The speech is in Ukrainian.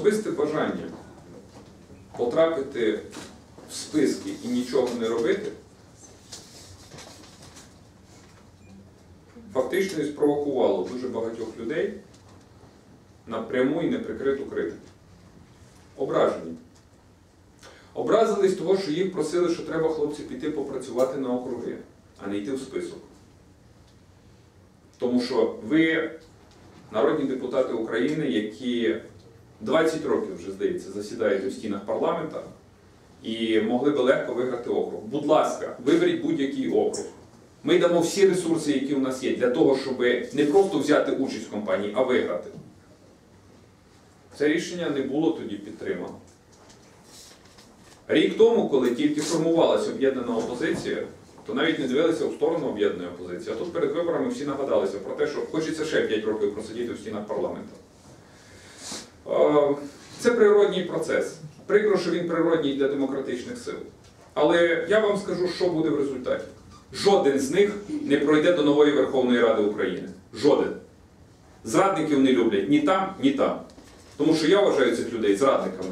особисте бажання потрапити в списки і нічого не робити, фактично і спровокувало дуже багатьох людей на пряму і неприкриту критику. Ображені. Образились того, що їх просили, що треба хлопці піти попрацювати на округи, а не йти в список. Тому що ви народні депутати України, які 20 років вже, здається, засідаєте в стінах парламента і могли би легко виграти округ. Будь ласка, виберіть будь-який округ. Ми дамо всі ресурси, які у нас є, для того, щоб не просто взяти участь в кампанії, а виграти. Це рішення не було тоді підтримано. Рік тому, коли тільки формувалася об'єднана опозиція, то навіть не дивилися у сторону об'єднаної опозиції. А тут перед виборами всі нагадалися про те, що хочеться ще 5 років просидіти в стінах парламенту. Це природній процес. Прикро, що він природній для демократичних сил. Але я вам скажу, що буде в результаті. Жоден з них не пройде до нової Верховної Ради України. Жоден. Зрадників не люблять ні там, ні там. Тому що я вважаю цих людей зрадниками.